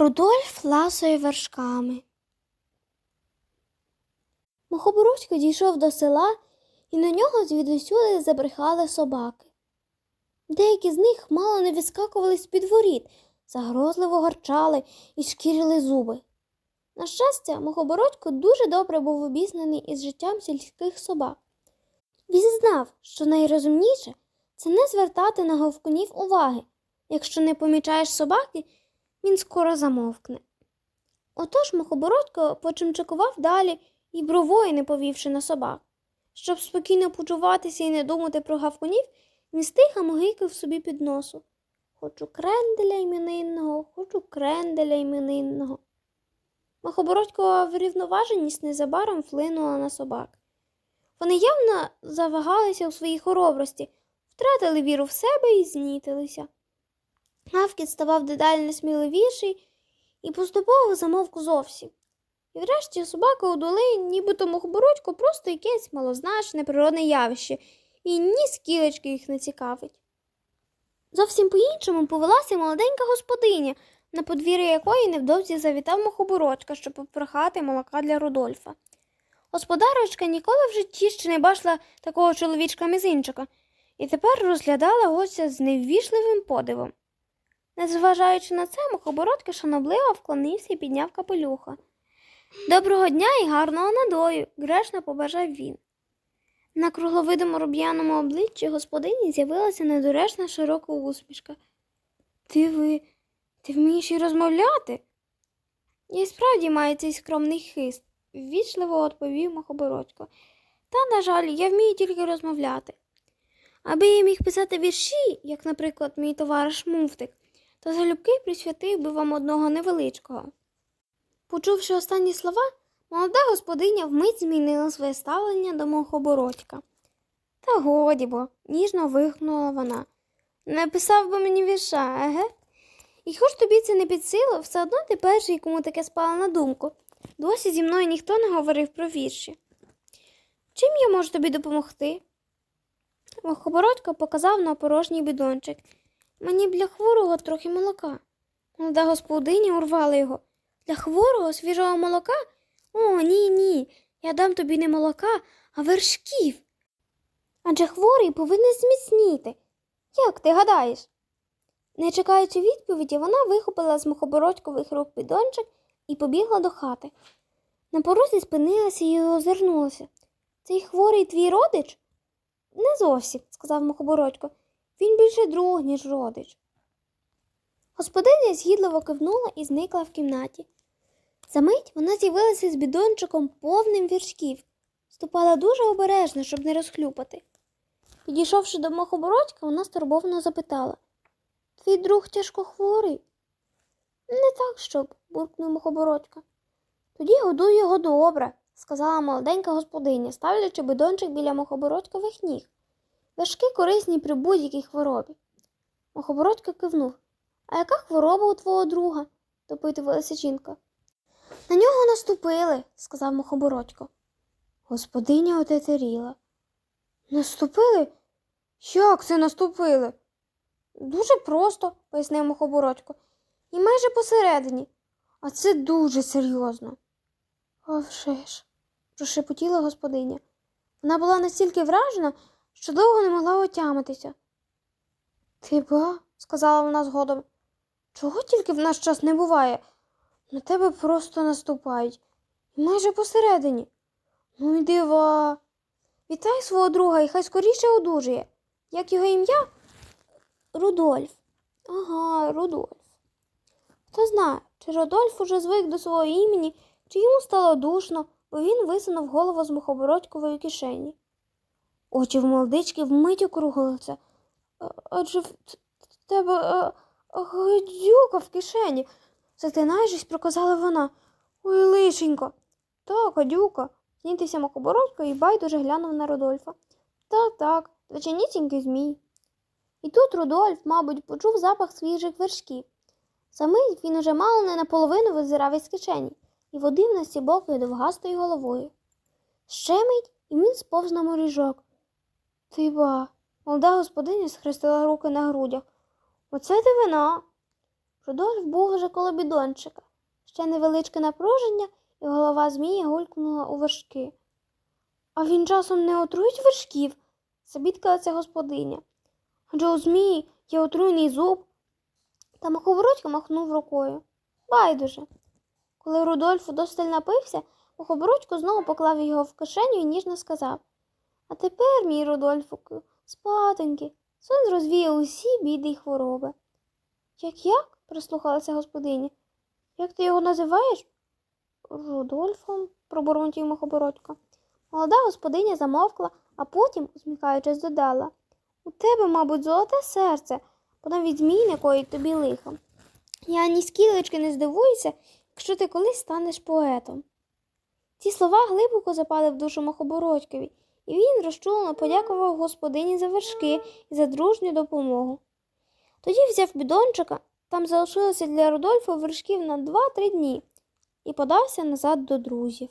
Рудольф ласує вершками. Мухобородько дійшов до села, і на нього звідусюди забрехали собаки. Деякі з них мало не відскакували з-під воріт, загрозливо гарчали і шкірили зуби. На щастя, Мухобородько дуже добре був обізнаний із життям сільських собак. Він знав, що найрозумніше це не звертати на говкунів уваги. Якщо не помічаєш собаки, він скоро замовкне. Отож Мухобородько почимчикував далі і бровою не повівши на собак. Щоб спокійно почуватися і не думати про гавкунів, він стиха могикав собі під носу. Хочу кренделя іменинного, хочу кренделя іменинного. Махобородькова врівноваженість незабаром вплинула на собак. Вони явно завагалися у своїй хоробрості, втратили віру в себе і знітилися. Гавкіт ставав дедалі несміливіший і поступово замовк зовсім. І врешті собака удали, нібито мухобородько просто якесь малозначне природне явище, і ні скілечки їх не цікавить. Зовсім по-іншому повелася молоденька господиня, на подвір'я якої невдовзі завітав мухобородька, щоб попрохати молока для Рудольфа. Господарочка ніколи в житті ще не бачила такого чоловічка мізинчика, і тепер розглядала гостя з неввічливим подивом. Незважаючи на це, мухобородька шанобливо вклонився і підняв капелюха. Доброго дня і гарного надою, грешно побажав він. На кругловидому руб'яному обличчі господині з'явилася недоречна широка усмішка. Ти ви, ти вмієш і розмовляти? Я справді маю цей скромний хист, ввічливо відповів Мохобородько. Та, на жаль, я вмію тільки розмовляти. Аби я міг писати вірші, як, наприклад, мій товариш Муфтик, то залюбки присвятив би вам одного невеличкого. Почувши останні слова, молода господиня вмить змінила своє ставлення до Мохобородька. Та годі бо, ніжно вигукнула вона. Не писав би мені вірша, еге? І хоч тобі це не під силу, все одно ти перший, кому таке спало на думку. Досі зі мною ніхто не говорив про вірші. Чим я можу тобі допомогти? Мохобородько показав на порожній бідончик. Мені б для хворого трохи молока. Молода господиня урвала його. Для хворого свіжого молока? О, ні, ні. Я дам тобі не молока, а вершків. Адже хворий повинен зміцніти. Як ти гадаєш? Не чекаючи відповіді, вона вихопила з мухобородькових рук підончик і побігла до хати. На порозі спинилася і озирнулася. Цей хворий твій родич? Не зовсім, сказав мухобородько. Він більше друг, ніж родич. Господиня згідливо кивнула і зникла в кімнаті. Замить вона з'явилася з бідончиком повним віршків, ступала дуже обережно, щоб не розхлюпати. Підійшовши до мохобородька, вона стурбовано запитала Твій друг тяжко хворий? Не так, щоб, буркнув мухобородька. Тоді годуй його добре, сказала молоденька господиня, ставлячи бидончик біля мухобородькових ніг. Вершки корисні при будь-якій хворобі. Мухобородька кивнув. А яка хвороба у твого друга? допитувалася жінка. На нього наступили, сказав Мухобородько. Господиня отетеріла. Наступили? Як це наступили? Дуже просто, пояснив Мухобородько. І майже посередині. А це дуже серйозно. «А ж», – прошепотіла господиня. Вона була настільки вражена, що довго не могла отямитися. Ти ба, сказала вона згодом, чого тільки в наш час не буває? На тебе просто наступають. І майже посередині. Ну й дива. Вітай свого друга і хай скоріше одужує. Як його ім'я? Рудольф. Ага, Рудольф. Хто знає, чи Рудольф уже звик до свого імені, чи йому стало душно, бо він висунув голову з мухобородькової кишені. Очі в молодички вмить округлилися. «А- Адже в тебе гадюка в кишені. Затинаючись, проказала вона. Ой, лишенько. Так, гадюка. Знітися мухобородько і байдуже глянув на Рудольфа. Так, так, звичайнісінький змій. І тут Рудольф, мабуть, почув запах свіжих вершків. Самий він уже мало не наполовину визирав із кишені і водив на сібокою довгастою головою. Ще мить, і він сповз на моріжок. Ти ба, молода господиня схрестила руки на грудях. Оце дивина. Рудольф був уже коло бідончика. Ще невеличке напруження, і голова змії гулькнула у вершки. А він часом не отруїть вершків, забідкалася господиня. Адже у змії є отруйний зуб. Та маховоротька махнув рукою. Байдуже. Коли Рудольф удосталь напився, махобородько знову поклав його в кишеню і ніжно сказав А тепер, мій Рудольфику, спатоньки, сон розвіє усі біди й хвороби. Як як? прислухалася господиня. Як ти його називаєш? Рудольфом, пробурмотів махобородько. Молода господиня замовкла, а потім, усміхаючись, додала У тебе, мабуть, золоте серце, бо навіть змій коїть тобі лиха. Я ні скілечки не здивуюся, якщо ти колись станеш поетом. Ці слова глибоко запали в душу Махобородькові, і він розчулено подякував господині за вершки і за дружню допомогу. Тоді взяв бідончика, там залишилося для Рудольфа вершків на два-три дні, і подався назад до друзів.